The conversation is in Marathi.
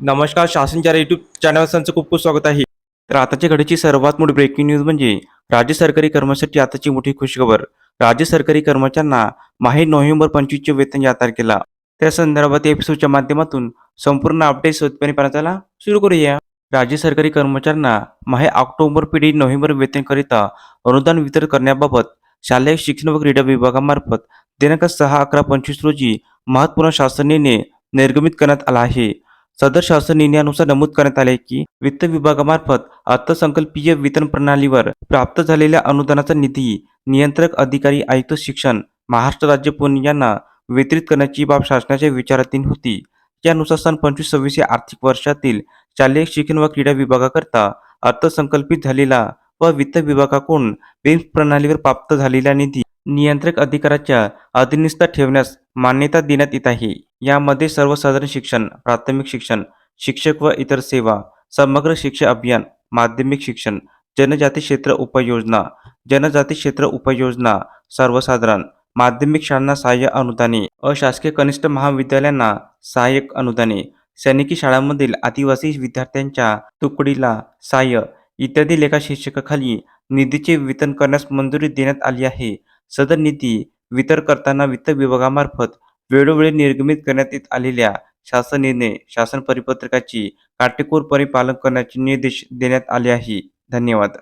नमस्कार शासनच्या युट्यूब चॅनल संचं खूप खूप स्वागत आहे. तर आताच्या घडीची सर्वात मोठी ब्रेकिंग न्यूज म्हणजे राज्य सरकारी कर्मचाऱ्यांसाठी आताची मोठी खुशखबर. राज्य सरकारी कर्मचाऱ्यांना माहे नोव्हेंबर पंचवीसचे वेतन या तारखेला त्या संदर्भात एपिसोडच्या माध्यमातून संपूर्ण अपडेट सोतपणे पाहण्याला सुरू करूया. राज्य सरकारी कर्मचाऱ्यांना माहे ऑक्टोबर पिढी नोव्हेंबर वेतनकरिता अनुदान वितरण करण्याबाबत शालेय शिक्षण व क्रीडा विभागामार्फत दिनांक सहा अकरा पंचवीस रोजी महत्त्वपूर्ण शासन निर्णय निर्गमित करण्यात आला आहे. सदर शासन निर्णयानुसार नमूद करण्यात आले की वित्त विभागामार्फत अर्थसंकल्पीय वितरण प्रणालीवर प्राप्त झालेल्या अनुदानाचा निधी नियंत्रक अधिकारी आयुक्त शिक्षण महाराष्ट्र राज्य पुणे यांना वितरित करण्याची बाब शासनाच्या विचाराधीन होती. यानुसार सन पंचवीस सव्वीस या आर्थिक वर्षातील शालेय शिक्षण व क्रीडा विभागाकरता अर्थसंकल्पित झालेला व वित्त विभागाकडून बेंच प्रणालीवर प्राप्त झालेला निधी नियंत्रक अधिकाराच्या अधीनस्थ ठेवण्यास मान्यता देण्यात येत आहे. यामध्ये सर्वसाधारण शिक्षण प्राथमिक शिक्षण शिक्षक व इतर सेवा समग्र शिक्षा अभियान माध्यमिक शिक्षण जनजाती क्षेत्र उपयोजना जनजाती क्षेत्र उपयोजना सर्वसाधारण माध्यमिक शाळांना सहाय्य अनुदाने अशासकीय कनिष्ठ महाविद्यालयांना सहाय्यक अनुदाने सैनिकी शाळांमधील आदिवासी विद्यार्थ्यांच्या तुकडीला सहाय्य इत्यादी लेखा शीर्षकाखाली निधीचे वितरण करण्यास मंजुरी देण्यात आली आहे. सदर निधी वितरण करताना वित्त विभागामार्फत वेळोवेळी निर्गमित करण्यात येत आलेल्या शासन निर्णय शासन परिपत्रकाची काटेकोरपणे पालन करण्याचे निर्देश देण्यात आले आहे. धन्यवाद.